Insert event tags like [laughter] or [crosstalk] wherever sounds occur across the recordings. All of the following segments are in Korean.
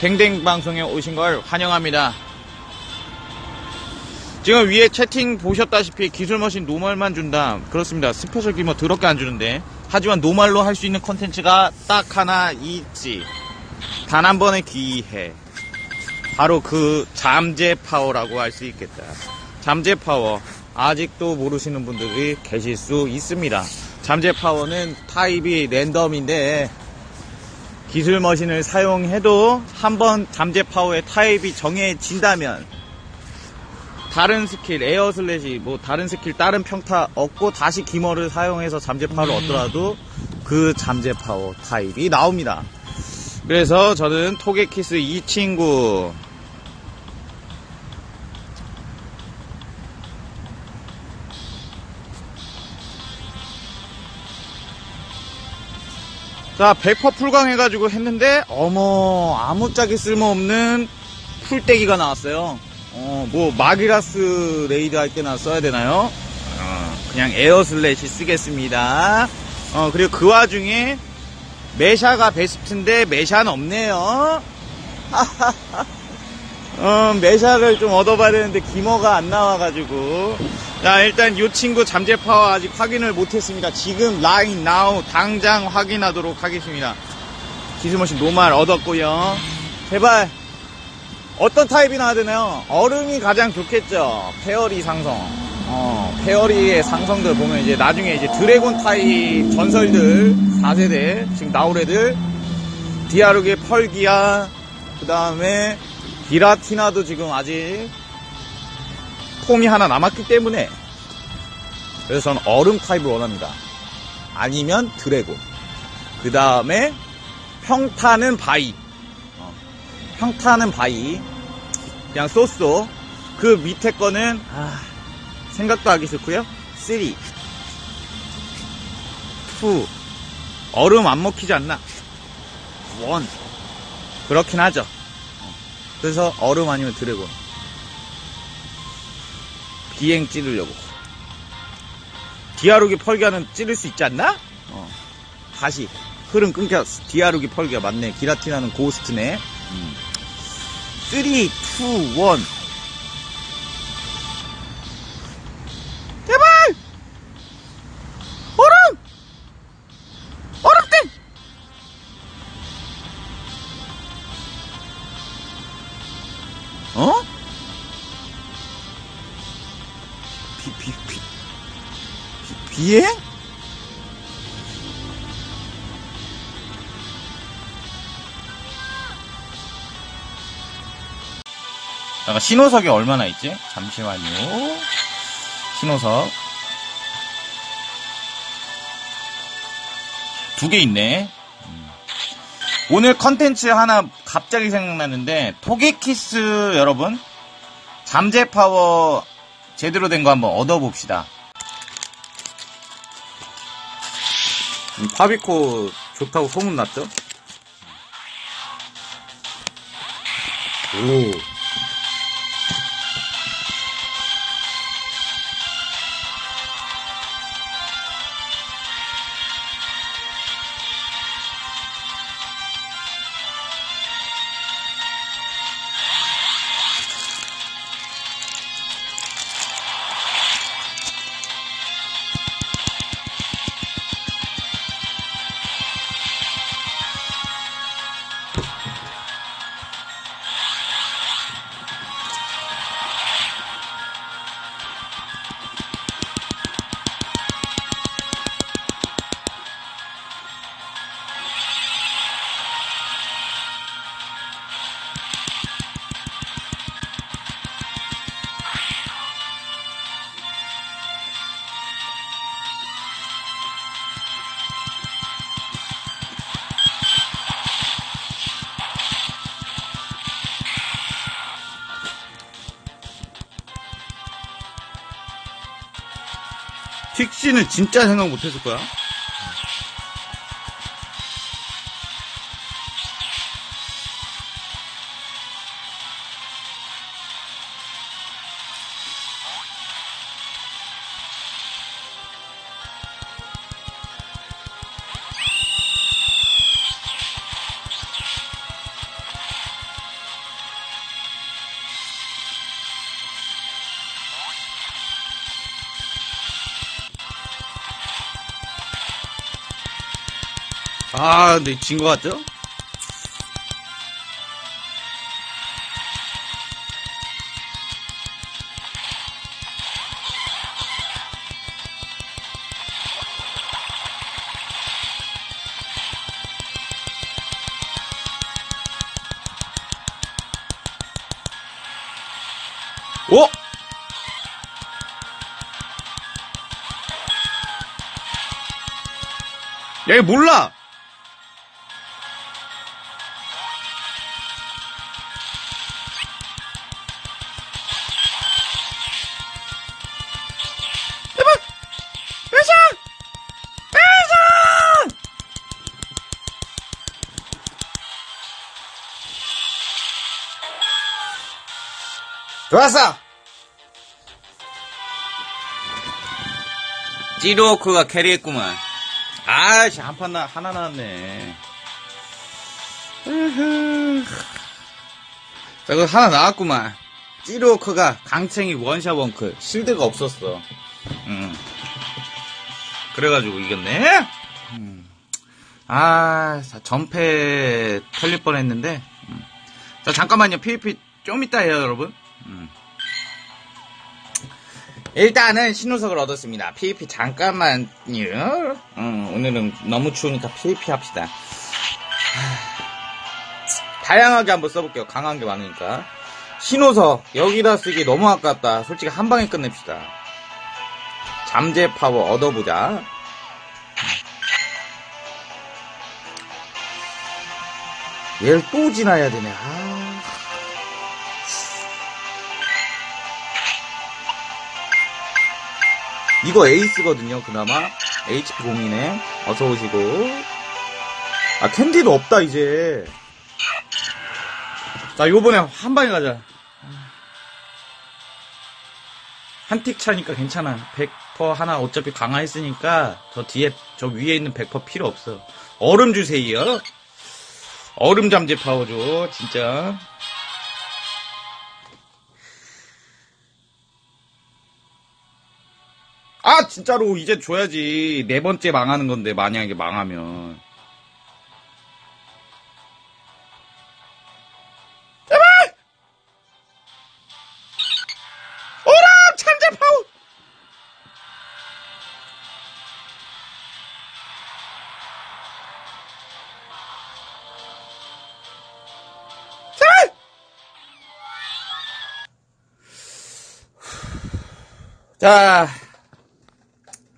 댕댕 방송에 오신 걸 환영합니다. 지금 위에 채팅 보셨다시피 기술머신 노멀만 준다. 그렇습니다. 스페셜 기뭐 더럽게 안 주는데. 하지만 노말로 할 수 있는 컨텐츠가 딱 하나 있지. 단 한 번의 기회. 바로 그 잠재 파워라고 할 수 있겠다. 잠재 파워. 아직도 모르시는 분들이 계실 수 있습니다. 잠재 파워는 타입이 랜덤인데 기술 머신을 사용해도 한번 잠재 파워의 타입이 정해진다면 다른 스킬, 에어 슬래시, 뭐 다른 스킬, 다른 평타 얻고 다시 기머를 사용해서 잠재 파워를 얻더라도 그 잠재 파워 타입이 나옵니다. 그래서 저는 토게키스 이 친구 자, 100% 풀강 해가지고 했는데, 어머, 아무짝에 쓸모없는 풀떼기가 나왔어요. 어, 뭐, 마기라스 레이드 할 때나 써야 되나요? 어, 그냥 에어 슬래시 쓰겠습니다. 어, 그리고 그 와중에, 메샤가 베스트인데, 메샤는 없네요. [laughs] 어, 메샤를 좀 얻어봐야 되는데, 기머가 안 나와가지고. 자, 일단 이 친구 잠재 파워 아직 확인을 못했습니다. 지금 라인 나우 당장 확인하도록 하겠습니다. 기술머신 노말 얻었고요. 제발 어떤 타입이 나와야 되나요? 얼음이 가장 좋겠죠. 페어리 상성. 어, 페어리의 상성들 보면 이제 나중에 이제 드래곤 타입 전설들 4세대 지금 나올 애들 디아르게 펄기야 그 다음에 기라티나도 지금 아직 폼이 하나 남았기 때문에 그래서 저는 얼음 타입을 원합니다. 아니면 드래곤. 그 다음에 평타는 바위. 어, 평타는 바위. 그냥 쏘쏘. 그 밑에 거는 아, 생각도 하기 싫고요. 3, 2, 얼음 안 먹히지 않나? 1. 그렇긴 하죠. 어, 그래서 얼음 아니면 드래곤. 비행 찌르려고. 디아루기 펄기아는 찌를 수 있지 않나? 어. 다시 흐름 끊겼어. 디아루기 펄기아 맞네. 기라티나는 고스트네. 음. 3, 2, 1. 비, 비, 비, 비, 비 행? 잠깐, 신호석이 얼마나 있지? 잠시만요. 신호석. 두 개 있네. 음. 오늘 컨텐츠 하나 갑자기 생각나는데, 토게키스 여러분, 잠재 파워 제대로 된 거 한번 얻어봅시다. 음, 파비코 좋다고 소문났죠? 오. 씨는 진짜 생각 못했을 거야. 아, 근데 진 것 같죠? 오! 야, 이거 몰라! 좋았어! 찌로크가 캐리했구만. 아, 씨, 한판 나, 하나 나왔네. 자, 그 하나 나왔구만. 찌로크가 강챙이 원샷 원크. 실드가 없었어. 음. 그래가지고 이겼네? 음. 아, 자, 전패 털릴 뻔 했는데. 음. 자, 잠깐만요. PVP 좀 이따 해요, 여러분. 음. 일단은 신호석을 얻었습니다. PVP 잠깐만요. 음, 오늘은 너무 추우니까 PVP 합시다. 하... [sighs] 다양하게 한번 써볼게요. 강한 게 많으니까. 신호석 여기다 쓰기 너무 아깝다. 솔직히 한 방에 끝냅시다. 잠재 파워 얻어보자. 얘를 또 지나야 되네. 아. 이거 에이스거든요, 그나마. HP 공이네. 어서 오시고. 아, 캔디도 없다, 이제. 자, 요번에 한 방에 가자. 한 틱 차니까 괜찮아. 100% 하나 어차피 강화했으니까 저 뒤에, 저 위에 있는 100% 필요 없어. 얼음 주세요. 얼음 잠재 파워죠, 진짜. 아, 진짜로, 이제 줘야지. 네 번째 망하는 건데, 만약에 망하면. 제발! 오라! 참재 파워! 제발! 자,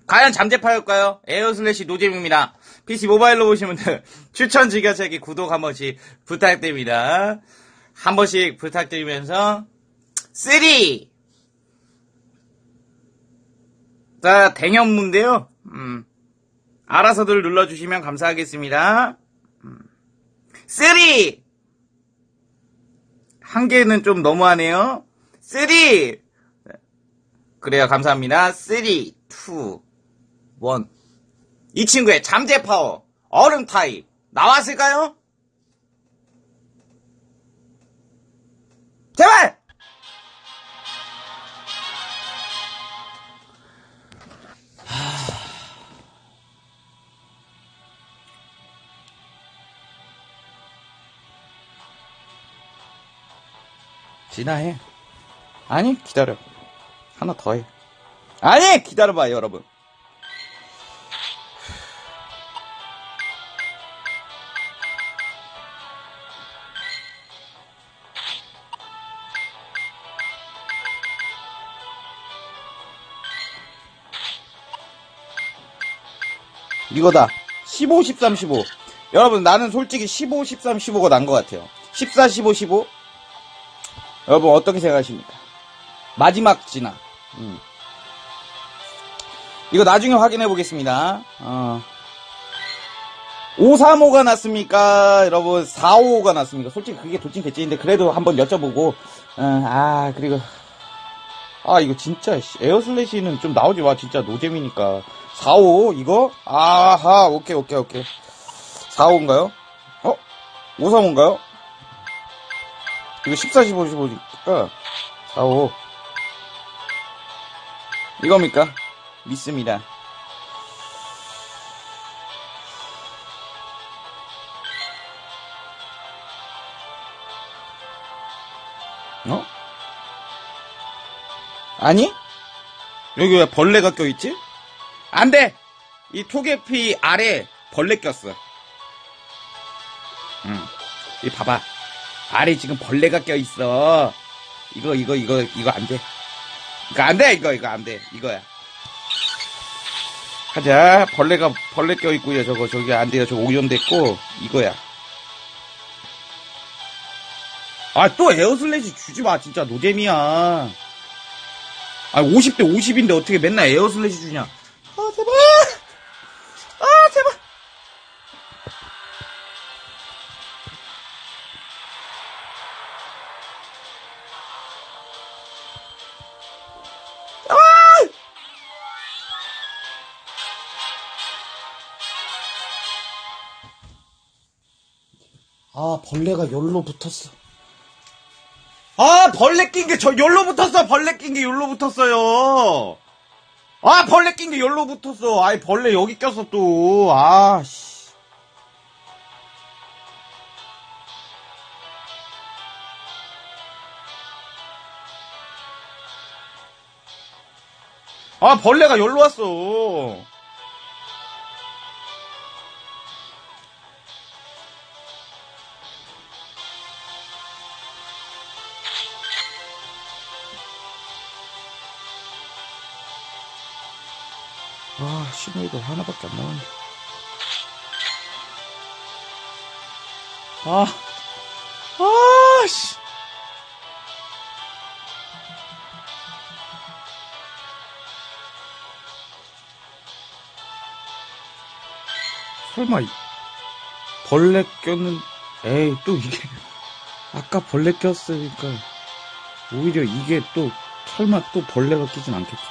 과연 잠재파일까요? 에어슬래시 노잼입니다. PC 모바일로 보시면 [laughs] 추천 즐겨찾기 구독 한 번씩 부탁드립니다. 한 번씩 부탁드리면서 3! 자, 댕현무인데요. 음, 알아서들 눌러주시면 감사하겠습니다. 음, 3! 한 개는 좀 너무하네요. 3! 그래요, 감사합니다. 3, 2, 1. 이 친구의 잠재 파워, 얼음 타입, 나왔을까요? 제발! 지나해. 아니, 기다려. 하나 더 해. 아니, 기다려봐, 여러분. 이거다. 15, 13, 15. 여러분, 나는 솔직히 15, 13, 15가 난 것 같아요. 14, 15, 15. 여러분, 어떻게 생각하십니까? 마지막 진화. 음. 이거 나중에 확인해 보겠습니다. 어. 535가 났습니까? 여러분, 455가 났습니까? 솔직히 그게 돌진 개찐인데, 그래도 한번 여쭤보고, 어, 아, 그리고, 아, 이거 진짜, 씨, 에어슬래시는 좀 나오지 마. 진짜 노잼이니까. 45, 이거? 아하, 오케이, 오케이, 오케이. 45인가요? 어? 535인가요? 이거 14, 15, 15니까, 45. 이겁니까? 믿습니다. 아니? 여기 왜 벌레가 껴있지? 안 돼! 이 토개피 아래 벌레 꼈어. 응. 이 봐봐. 아래 지금 벌레가 껴있어. 이거, 이거, 이거, 이거 안 돼. 이거 안 돼! 이거, 이거 안 돼. 이거야. 가자. 벌레가, 벌레 껴있고요. 저거, 저기 안 돼요. 저거 오염됐고, 이거야. 아, 또 에어슬래시 주지 마. 진짜 노잼이야. 아, 50대 50인데 어떻게 맨날 에어슬래시 주냐. 아, 제발! 아, 제발! 아, 벌레가 열로 붙었어. 아, 벌레 낀 게 저 열로 붙었어. 벌레 낀 게 열로 붙었어요. 아, 벌레 낀 게 열로 붙었어. 아이, 벌레 여기 꼈어 또. 아, 씨. 아, 벌레가 열로 왔어. 아, 신호이도 하나밖에 안 나왔네. 아, 아, 씨. 설마, 이- 벌레 꼈는, 에이, 또 이게, [laughs] 아까 벌레 꼈으니까, 오히려 이게 또, 설마 또 벌레가 끼진 않겠지?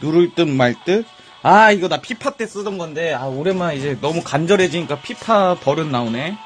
누를 듯 말 듯. 아, 이거 나 피파 때 쓰던 건데, 아, 오랜만에 이제 너무 간절해지니까 피파 버릇 나오네.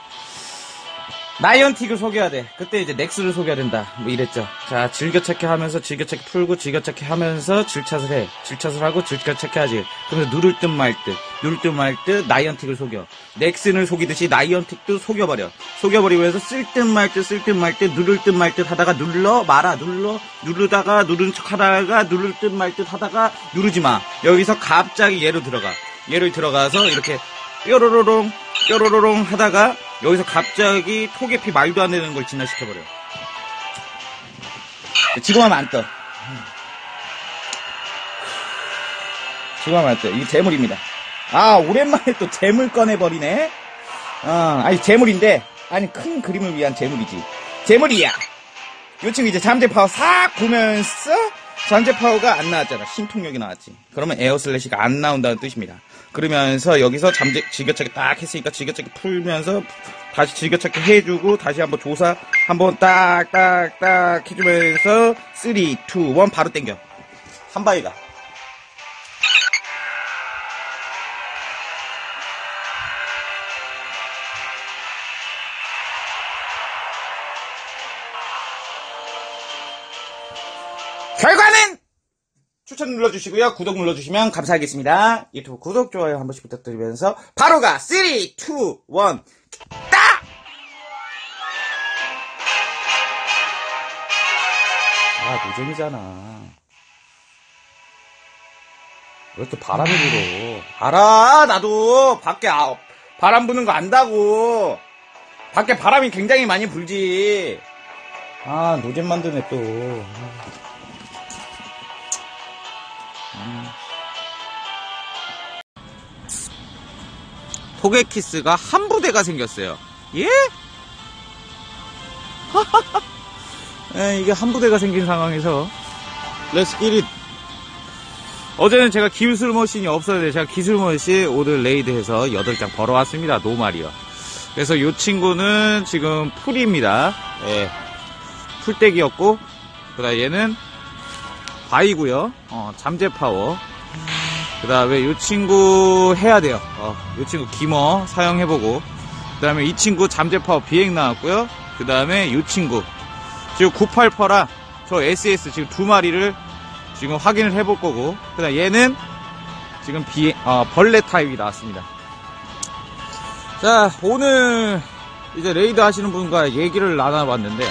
나이언틱을 속여야 돼. 그때 이제 넥스를 속여야 된다. 뭐 이랬죠. 자, 즐겨찾기 하면서 즐겨찾기 풀고 즐겨찾기 하면서 질샷을 해. 질샷을 하고 즐겨찾기 하지. 그러면서 누를 듯 말 듯. 누를 듯말 듯 나이언틱을 속여. 넥슨을 속이듯이 나이언틱도 속여버려. 속여버리고 해서 쓸듯 말 듯 쓸 듯 말 듯 누를 듯 말 듯 하다가 눌러 말아. 눌러. 누르다가 누른 척 하다가 누를 듯 말 듯 하다가 누르지 마. 여기서 갑자기 얘로 들어가. 얘로 들어가서 이렇게 뾰로로롱 뾰로로롱 하다가 여기서 갑자기 토개피 말도 안 되는 걸 진화시켜버려. 지금 하면 안 떠. 지금 하면 안 떠. 이게 재물입니다. 아, 오랜만에 또 재물 꺼내버리네? 어, 아니, 재물인데, 아니, 큰 그림을 위한 재물이지. 재물이야! 요 친구 이제 잠재 파워 싹 보면서, 잠재 파워가 안 나왔잖아. 신통력이 나왔지. 그러면 에어 슬래시가 안 나온다는 뜻입니다. 그러면서 여기서 잠재, 즐겨찾기 딱 했으니까 즐겨찾기 풀면서 다시 즐겨찾기 해주고 다시 한번 조사 한번 딱, 딱, 딱 해주면서 3, 2, 1 바로 땡겨. 한 바위가. 추천 눌러주시고요. 구독 눌러주시면 감사하겠습니다. 유튜브 구독, 좋아요 한 번씩 부탁드리면서 바로 가 3, 2, 1, 딱! 아, 노잼이잖아. 왜 이렇게 바람이 불어? 알아, 나도. 밖에 아, 바람 부는 거 안다고. 밖에 바람이 굉장히 많이 불지. 아, 노잼 만드네, 또. 아. 토게키스가 한 부대가 생겼어요. 예? [laughs] 에, 이게 한 부대가 생긴 상황에서 렛츠 기릿 어제는 제가 기술 머신이 없었는데 제가 기술 머신 오늘 레이드해서 8장 벌어왔습니다 노말이요 그래서 이 친구는 지금 풀입니다 예. 풀떼기였고 그다음 얘는 바이고요. 어, 잠재 파워. 그 다음에 이 친구 해야 돼요. 어, 이 친구 기머 사용해보고. 그 다음에 이 친구 잠재 파워 비행 나왔고요. 그 다음에 이 친구. 지금 98퍼라 저 SS 지금 두 마리를 지금 확인을 해볼 거고. 그 다음 얘는 지금 비 어, 벌레 타입이 나왔습니다. 자 오늘 이제 레이드 하시는 분과 얘기를 나눠봤는데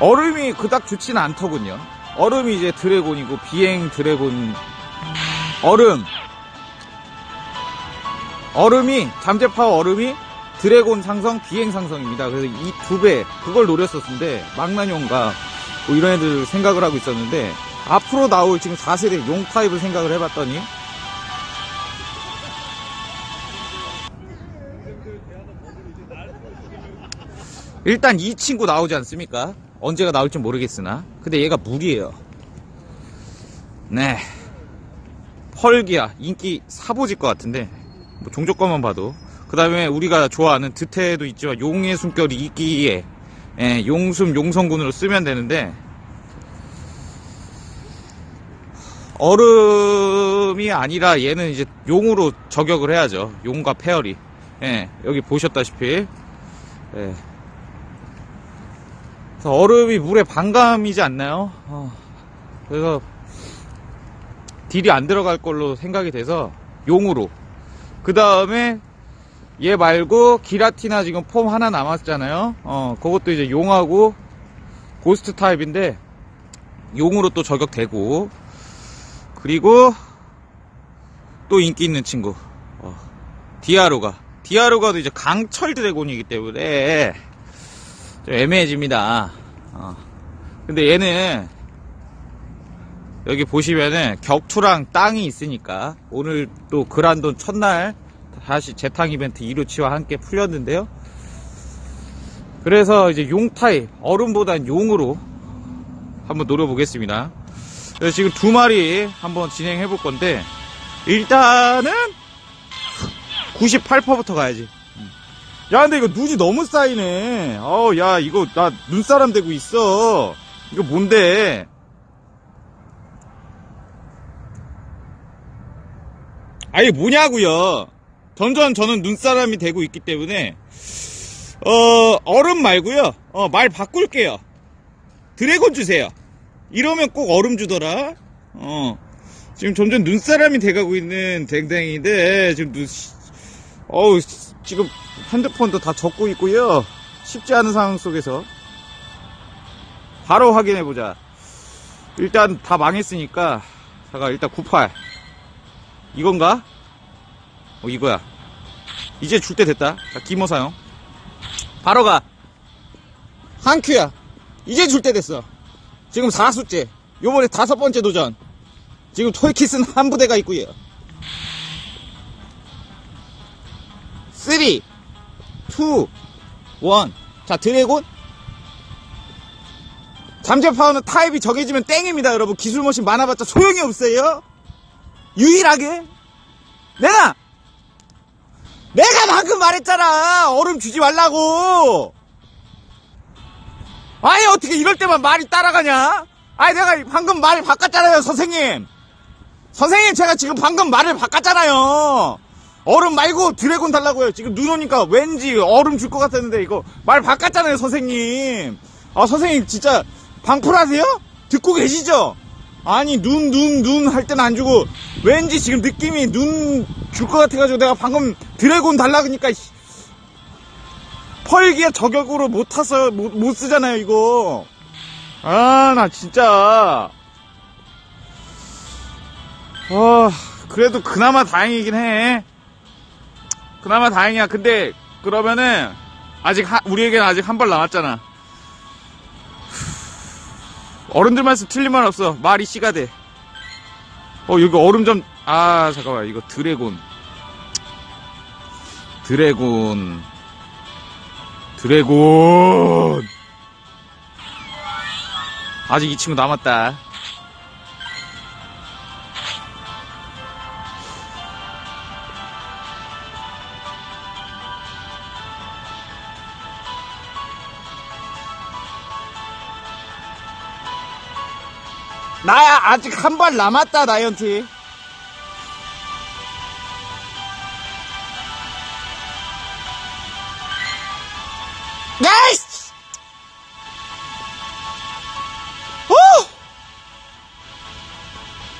얼음이 그닥 좋지는 않더군요. 얼음이 이제 드래곤이고 비행 드래곤 얼음 얼음이 잠재파워 얼음이 드래곤 상성 비행 상성입니다. 그래서 이 두 배 그걸 노렸었는데 망나뇽과 뭐 이런 애들 생각을 하고 있었는데 앞으로 나올 지금 4세대 용 타입을 생각을 해봤더니 일단 이 친구 나오지 않습니까? 언제가 나올지 모르겠으나 근데 얘가 물이에요 네 펄기야 인기 사보질 것 같은데 뭐 종족 것만 봐도 그 다음에 우리가 좋아하는 드태도 있지만 용의 숨결이 있기에 예, 용숨 용성군으로 쓰면 되는데 얼음이 아니라 얘는 이제 용으로 저격을 해야죠. 용과 페어리. 예, 여기 보셨다시피. 예. 그래서 얼음이 물에 반감이지 않나요? 어, 그래서 딜이 안 들어갈 걸로 생각이 돼서 용으로. 그 다음에 얘 말고 기라티나 지금 폼 하나 남았잖아요. 어, 그것도 이제 용하고 고스트 타입인데 용으로 또 저격되고 그리고 또 인기 있는 친구 어, 디아로가 디아로가도 이제 강철 드래곤이기 때문에 좀 애매해집니다 어. 근데 얘는 여기 보시면은 격투랑 땅이 있으니까 오늘 또 그란돈 첫날 다시 재탕 이벤트 이루치와 함께 풀렸는데요 그래서 이제 용 타입 얼음보단 용으로 한번 노려보겠습니다 지금 두 마리 한번 진행해 볼 건데 일단은 98%부터 가야지. 야 근데 이거 눈이 너무 쌓이네. 어우 야 이거 나 눈사람 되고 있어. 이거 뭔데? 아니 뭐냐고요. 점점 저는 눈사람이 되고 있기 때문에 어 얼음 말고요. 어 말 바꿀게요. 드래곤 주세요. 이러면 꼭 얼음 주더라. 어. 지금 점점 눈사람이 돼가고 있는 댕댕이인데, 지금 눈, 어우, 지금 핸드폰도 다 적고 있고요. 쉽지 않은 상황 속에서. 바로 확인해 보자. 일단 다 망했으니까, 잠깐, 일단 98. 이건가? 어, 이거야. 이제 줄 때 됐다. 자, 기모 사용. 바로 가. 한 큐야. 이제 줄 때 됐어. 지금 4수째. 요번에 다섯 번째 도전. 지금 토이키스는 한 부대가 있고요. 3, 2, 1. 자, 드래곤. 잠재 파워는 타입이 정해지면 땡입니다, 여러분. 기술 머신 많아봤자 소용이 없어요. 유일하게. 내가! 내가 방금 말했잖아! 얼음 주지 말라고! 아니 어떻게 이럴 때만 말이 따라가냐? 아니 내가 방금 말 바꿨잖아요 선생님 선생님 제가 지금 방금 말을 바꿨잖아요 얼음 말고 드래곤 달라고요. 지금 눈 오니까 왠지 얼음 줄 것 같았는데 이거 말 바꿨잖아요 선생님. 아 선생님 진짜 방풀하세요? 듣고 계시죠? 아니 눈 눈 눈 할 때는 안 주고 왠지 지금 느낌이 눈 줄 것 같아가지고 내가 방금 드래곤 달라 그러니까 펄기에 저격으로 못 타서 못, 못 쓰잖아요 이거. 아 나 진짜. 아 그래도 그나마 다행이긴 해 그나마 다행이야. 근데 그러면은 아직 하, 우리에게는 아직 한 발 남았잖아. 어른들 말씀 틀린 말 없어. 말이 씨가 돼 어 여기 얼음 좀 아 잠깐만. 이거 드래곤. 드래곤. 드래곤. 아직 이 친구 남았다 나야 아직 한 발 남았다!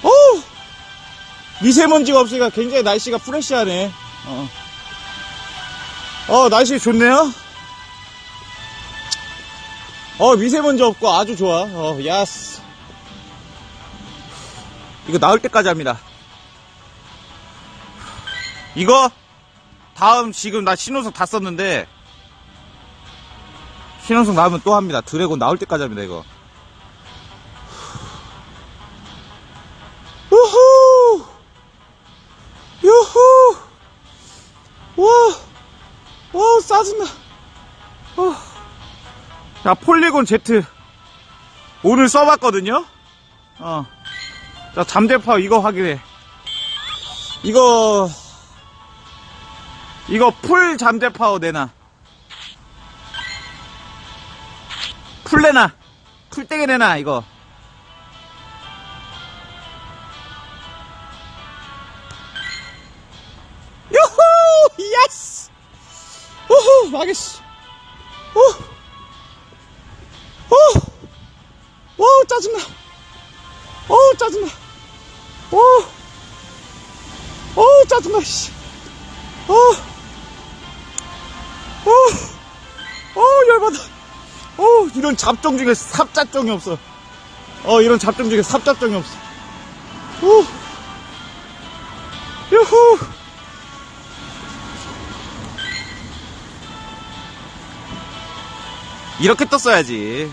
오! 미세먼지가 없으니까 굉장히 날씨가 프레시하네. 어, 어 날씨 좋네요? 어 미세먼지 없고 아주 좋아. 어 야스 이거 나올 때까지 합니다 이거 다음 지금 나 신호석 다 썼는데 신호석 나오면 또 합니다 드래곤 나올 때까지 합니다 이거 우후 유후 와, 와 짜증나 어. 자, 폴리곤 Z. 오늘 써봤거든요? 어. 자, 잠재파 이거 확인해. 이거, 이거 풀 잠재파워 내놔. 풀 내놔. 풀떼기 내놔, 이거. 유후! 예스! 우후! 망했어. 어, 짜증나. 어, 짜증나. 어, 어, 짜증나, 씨. 어, 어, 어, 열받아. 어, 이런 잡종 중에 삽잡종이 없어. 어, 이런 잡종 중에 삽잡종이 없어. 어, 유후. 이렇게 떴어야지.